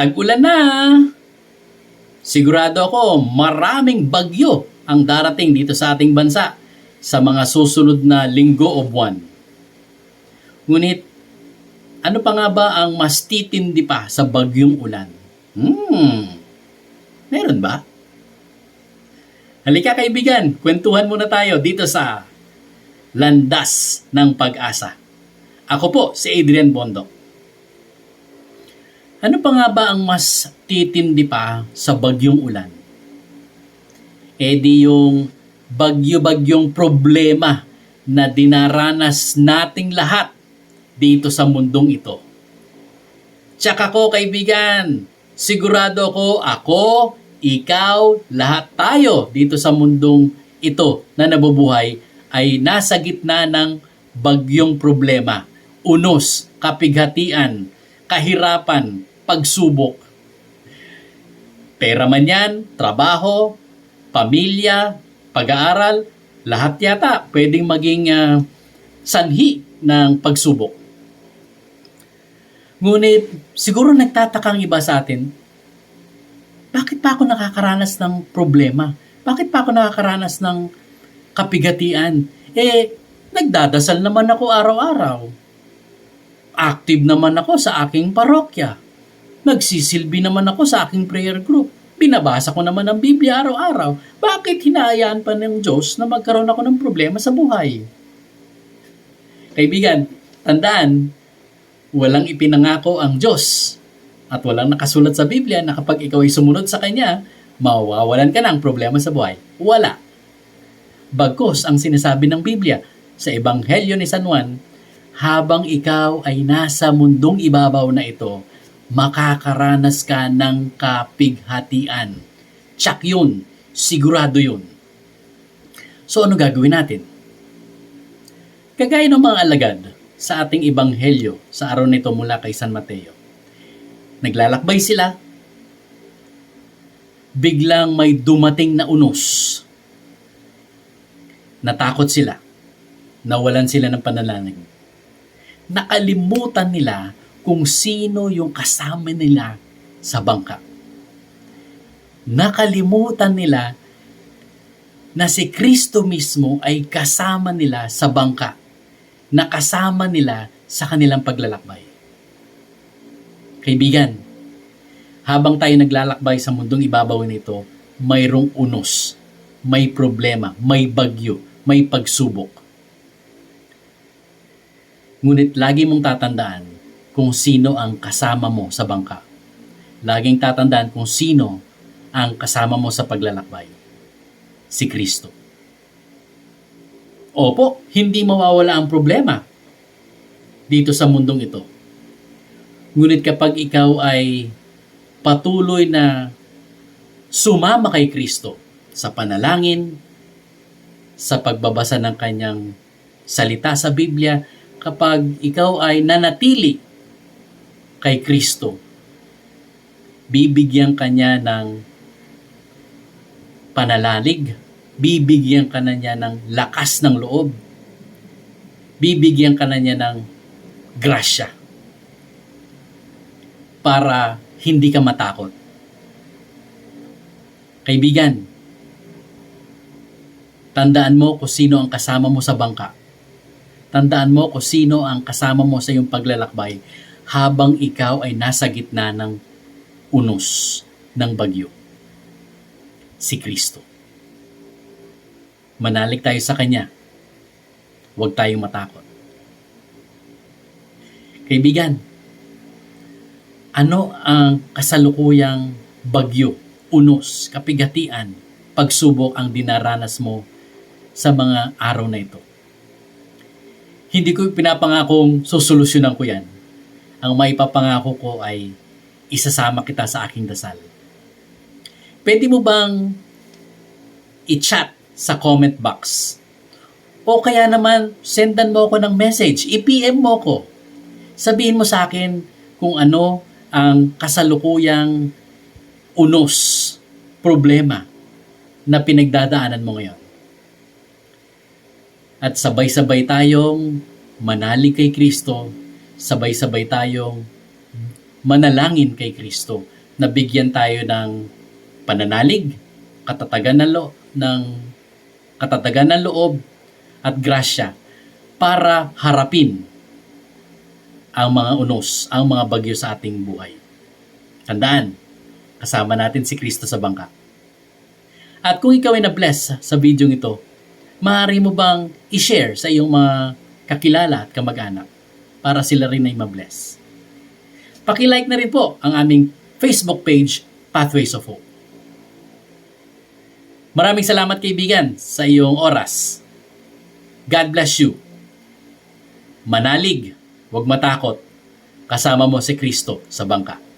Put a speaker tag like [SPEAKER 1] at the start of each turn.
[SPEAKER 1] Tag-ulan na! Sigurado ako maraming bagyo ang darating dito sa ating bansa sa mga susunod na linggo o buwan. Ngunit, ano pa nga ba ang mas titindi pa sa bagyong ulan? Hmm, meron ba? Halika kaibigan, kwentuhan muna tayo dito sa Landas ng Pag-asa. Ako po si Adrian Bondok. Ano pa nga ba ang mas titindi pa sa bagyong ulan? E di yung bagyo-bagyong problema na dinaranas nating lahat dito sa mundong ito. Tsaka ko kaibigan, sigurado ko ako, ikaw, lahat tayo dito sa mundong ito na nabubuhay ay nasa gitna ng bagyong problema, unos, kapighatian, kahirapan, pagsubok. Pera man yan, trabaho, pamilya, pag-aaral, lahat yata pwedeng maging ah, sanhi ng pagsubok. Ngunit siguro nagtatakang iba sa atin, bakit pa ako nakakaranas ng problema? Bakit pa ako nakakaranas ng kapigatian? Eh, nagdadasal naman ako araw-araw. Active naman ako sa aking parokya. Nagsisilbi naman ako sa aking prayer group. Binabasa ko naman ang Biblia araw-araw. Bakit hinahayaan pa ng Diyos na magkaroon ako ng problema sa buhay? Kaibigan, tandaan, walang ipinangako ang Diyos at walang nakasulat sa Biblia na kapag ikaw ay sumunod sa Kanya, mawawalan ka ng problema sa buhay. Wala. Bagkos ang sinasabi ng Biblia sa Ebanghelyo ni San Juan, habang ikaw ay nasa mundong ibabaw na ito, makakaranas ka ng kapighatian. Tsak yun. Sigurado yun. So ano gagawin natin? Kagaya ng mga alagad sa ating ebanghelyo sa araw nito mula kay San Mateo. Naglalakbay sila. Biglang may dumating na unos. Natakot sila. Nawalan sila ng panalangin. Nakalimutan nila kung sino yung kasama nila sa bangka. Nakalimutan nila na si Kristo mismo ay kasama nila sa bangka, na kasama nila sa kanilang paglalakbay. Kaibigan, habang tayo naglalakbay sa mundong ibabaw nito, mayroong unos, may problema, may bagyo, may pagsubok. Ngunit lagi mong tatandaan kung sino ang kasama mo sa bangka. Laging tatandaan kung sino ang kasama mo sa paglalakbay. Si Kristo. Opo, hindi mawawala ang problema dito sa mundong ito. Ngunit kapag ikaw ay patuloy na sumama kay Kristo sa panalangin, sa pagbabasa ng kanyang salita sa Biblia, kapag ikaw ay nanatili kay Kristo, bibigyan kanya ng panalalig, bibigyan ka na niya ng lakas ng loob, bibigyan ka na niya ng grasya para hindi ka matakot. Kaibigan, tandaan mo kung sino ang kasama mo sa bangka. Tandaan mo kung sino ang kasama mo sa iyong paglalakbay habang ikaw ay nasa gitna ng unos ng bagyo. Si Kristo. Manalig tayo sa Kanya. Huwag tayong matakot. Kaibigan, ano ang kasalukuyang bagyo, unos, kapigatian, pagsubok ang dinaranas mo sa mga araw na ito? Hindi ko pinapangakong susolusyonan ko yan. Ang may papangako ko ay isasama kita sa aking dasal. Pwede mo bang i-chat sa comment box? O kaya naman, sendan mo ako ng message, i-PM mo ko. Sabihin mo sa akin kung ano ang kasalukuyang unos, problema na pinagdadaanan mo ngayon. At sabay-sabay tayong manalig kay Kristo, sabay-sabay tayong manalangin kay Kristo. Nabigyan tayo ng pananalig, katatagan ng, lo- ng katatagan ng loob at grasya para harapin ang mga unos, ang mga bagyo sa ating buhay. Tandaan, kasama natin si Kristo sa bangka. At kung ikaw ay na-bless sa video ito, maaari mo bang i-share sa iyong mga kakilala at kamag-anak para sila rin ay ma-bless? Paki-like na rin po ang aming Facebook page, Pathways of Hope. Maraming salamat kaibigan sa iyong oras. God bless you. Manalig, huwag matakot. Kasama mo si Kristo sa bangka.